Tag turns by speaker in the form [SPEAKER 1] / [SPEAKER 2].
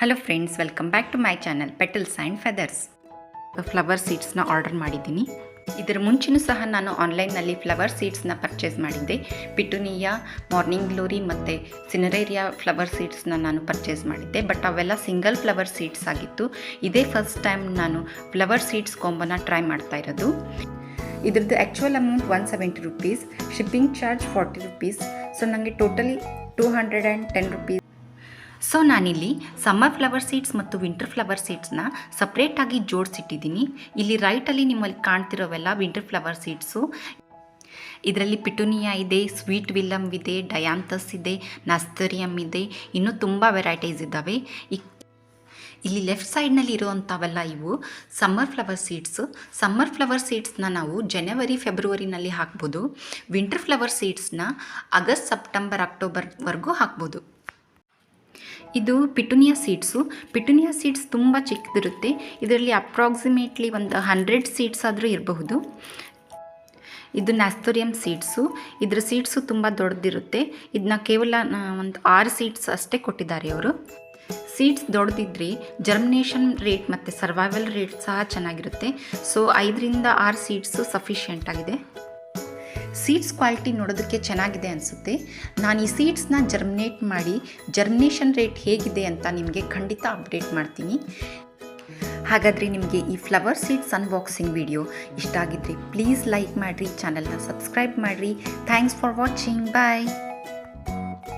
[SPEAKER 1] Hello friends welcome back to my channel petals and feathers flower ಸೀಡ್ಸ್ನ order ಮಾಡಿದ್ದೀನಿ. ಇದರ ಮುಂಚೆನೂ ಸಹ ನಾನು ಆನ್ಲೈನ್ನಲ್ಲಿ ಫ್ಲವರ್ ಸೀಡ್ಸ್ನ ಪರ್ಚೇಸ್ ಮಾಡಿದ್ದೆ. ಪಿಟುನಿಯಾ ಮಾರ್ನಿಂಗ್ ಗ್ಲೋರಿ ಮತ್ತು ಸಿನರೇರಿಯಾ ಫ್ಲವರ್ ಸೀಡ್ಸ್ನ ನಾನು ಪರ್ಚೇಸ್ ಮಾಡಿದ್ದೆ. ಬಟ್ ಅವೆಲ್ಲ ಸಿಂಗಲ್ ಫ್ಲವರ್ ಸೀಡ್ಸ್ ಆಗಿತ್ತು. ಇದೇ ಫಸ್ಟ್ ಟೈಮ್ ನಾನು ಫ್ಲವರ್ ಸೀಡ್ಸ್ ಕೊಂಬನ ಟ್ರೈ ಮಾಡ್ತಾ ಇರೋದು. ಇದ್ರದ್ದು actual amount one seventy rupees shipping charge forty rupees so ನನಗೆ totally two hundred and ten rupees so ನಾನಿಲ್ಲಿ ಸಮ್ಮರ್ ಫ್ಲವರ್ ಸೀಡ್ಸ್ ಮತ್ತು ವಿಂಟರ್ ಫ್ಲವರ್ ಸೀಡ್ಸ್ನ ಸಪ್ರೇಟಾಗಿ ಜೋಡಿಸಿಟ್ಟಿದ್ದೀನಿ. ಇಲ್ಲಿ ರೈಟಲ್ಲಿ ನಿಮ್ಮಲ್ಲಿ ಕಾಣ್ತಿರೋವೆಲ್ಲ ವಿಂಟರ್ ಫ್ಲವರ್ ಸೀಡ್ಸು ಇದರಲ್ಲಿ ಪಿಟುನಿಯಾ ಇದೆ ಸ್ವೀಟ್ ವಿಲ್ಲಮ್ ಇದೆ ಡಯಾಂತಸ್ ಇದೆ ನಸ್ತರಿಯಮ್ ಇದೆ, ಇನ್ನೂ ತುಂಬ ವೆರೈಟೀಸ್ ಇದ್ದಾವೆ. ಈ ಇಲ್ಲಿ ಲೆಫ್ಟ್ ಸೈಡ್ನಲ್ಲಿ ಇರುವಂಥವೆಲ್ಲ ಇವು summer flower seeds summer flower ಸೀಡ್ಸ್ನ ನಾವು ಜನವರಿ ಫೆಬ್ರವರಿನಲ್ಲಿ ಹಾಕ್ಬೋದು. ವಿಂಟರ್ ಫ್ಲವರ್ ಸೀಡ್ಸ್ನ ಆಗಸ್ಟ್ ಸೆಪ್ಟೆಂಬರ್ ಅಕ್ಟೋಬರ್ವರೆಗೂ ಹಾಕ್ಬೋದು. ಇದು ಪಿಟುನಿಯಾ ಸೀಡ್ಸು. ಪಿಟುನಿಯಾ ಸೀಡ್ಸ್ ತುಂಬ ಚಿಕ್ಕದಿರುತ್ತೆ. ಇದರಲ್ಲಿ ಅಪ್ರಾಕ್ಸಿಮೇಟ್ಲಿ ಒಂದು ಹಂಡ್ರೆಡ್ ಸೀಡ್ಸ್ ಆದರೂ ಇರಬಹುದು. ಇದು ನ್ಯಾಸ್ತೋರಿಯಂ ಸೀಡ್ಸು. ಇದರ ಸೀಡ್ಸು ತುಂಬ ದೊಡ್ಡದಿರುತ್ತೆ. ಇದನ್ನ ಕೇವಲ ಒಂದು ಆರು ಸೀಡ್ಸ್ ಅಷ್ಟೇ ಕೊಟ್ಟಿದ್ದಾರೆ ಅವರು ಸೀಡ್ಸ್ ದೊಡ್ಡದಿದ್ರೆ ಜರ್ಮಿನೇಷನ್ ರೇಟ್ ಮತ್ತು ಸರ್ವೈವಲ್ ರೇಟ್ ಸಹ ಚೆನ್ನಾಗಿರುತ್ತೆ. ಸೊ ಐದರಿಂದ ಆರು ಸೀಡ್ಸು ಸಫಿಷಿಯೆಂಟ್ ಆಗಿದೆ. ಸೀಡ್ಸ್ ಕ್ವಾಲಿಟಿ ನೋಡೋದಕ್ಕೆ ಚೆನ್ನಾಗಿದೆ ಅನಿಸುತ್ತೆ. ನಾನು ಈ ಸೀಡ್ಸ್ನ ಜರ್ಮಿನೇಟ್ ಮಾಡಿ ಜರ್ಮಿನೇಷನ್ ರೇಟ್ ಹೇಗಿದೆ ಅಂತ ನಿಮಗೆ ಖಂಡಿತ ಅಪ್ಡೇಟ್ ಮಾಡ್ತೀನಿ. ಹಾಗಾದರೆ ನಿಮಗೆ ಈ ಫ್ಲವರ್ ಸೀಡ್ಸ್ ಅನ್ಬಾಕ್ಸಿಂಗ್ ವಿಡಿಯೋ ಇಷ್ಟ ಆಗಿದ್ದರೆ ಪ್ಲೀಸ್ ಲೈಕ್ ಮಾಡಿರಿ ಚಾನಲ್ನ ಸಬ್ಸ್ಕ್ರೈಬ್ ಮಾಡಿರಿ. Thanks for watching bye